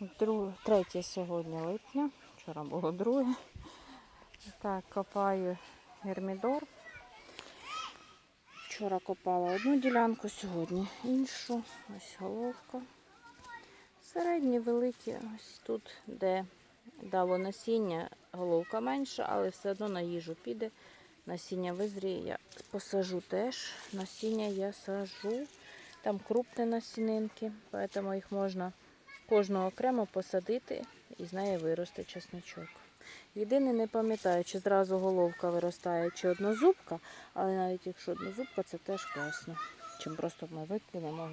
Друге, третє сьогодні липня, вчора було друге. Так, копаю гермідор. Вчора копала одну ділянку, сьогодні іншу. Ось головка. Середні, великі, ось тут, де дало насіння, головка менша, але все одно на їжу піде. Насіння визріє, я посажу теж. Насіння я сажу. Там крупні насінинки, тому їх можна кожного окремо посадити і з неї виросте чесничок. Єдине, не пам'ятаю, чи зразу головка виростає, чи однозубка, але навіть якщо однозубка, це теж класно. Чим просто ми викинемо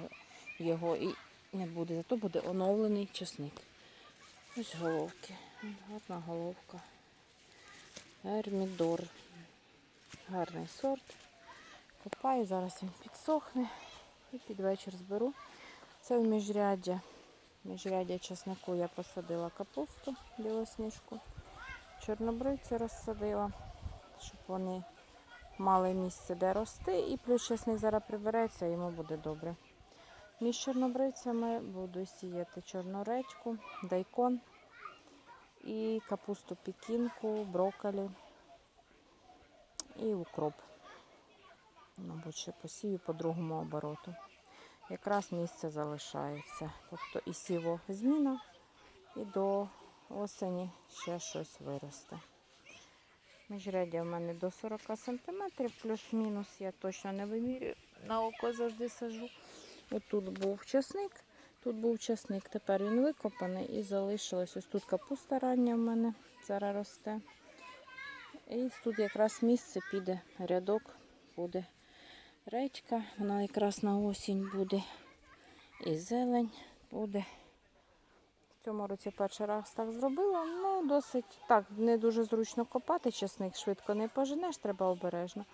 його і не буде, зато буде оновлений чесник. Ось головки. Гарна головка. Ермідор. Гарний сорт. Копаю, зараз він підсохне і під вечір зберу. Це в міжряддя. Міжряддя чеснику я посадила капусту білосніжку. Чорнобривці розсадила, щоб вони мали місце, де рости. І плюс чесник зараз прибереться, йому буде добре. Між чорнобривцями буду сіяти чорноредьку, дайкон і капусту пікінку, брокколі і укроп. Мабуть, ще посію по другому обороту. Якраз місце залишається. Тобто і сіво зміна, і до осені ще щось виросте. Міжряддя в мене до 40 см, плюс-мінус, я точно не вимірюю. На око завжди сажу. Отут був часник, тут був часник, тепер він викопаний і залишилось. Ось тут капуста рання в мене зараз росте. І тут якраз місце піде рядок, буде редька, вона якраз на осінь буде. І зелень буде. В цьому році перший раз так зробила. Ну, досить так, не дуже зручно копати, часник швидко не поженеш, треба обережно.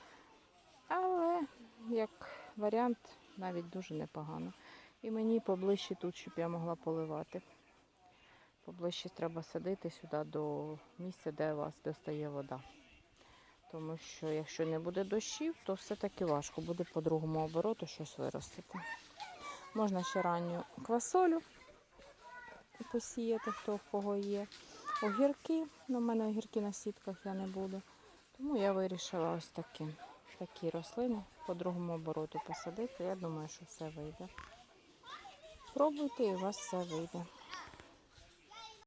Але як варіант навіть дуже непогано. І мені поближче тут, щоб я могла поливати. Поближче треба садити сюди до місця, де у вас достає вода. Тому що якщо не буде дощів, то все-таки важко буде по другому обороту щось виростити. Можна ще ранню квасолю посіяти, хто в кого є. Огірки, ну, в мене огірки на сітках я не буду. Тому я вирішила ось такі, такі рослини по другому обороту посадити. Я думаю, що все вийде. Пробуйте і у вас все вийде.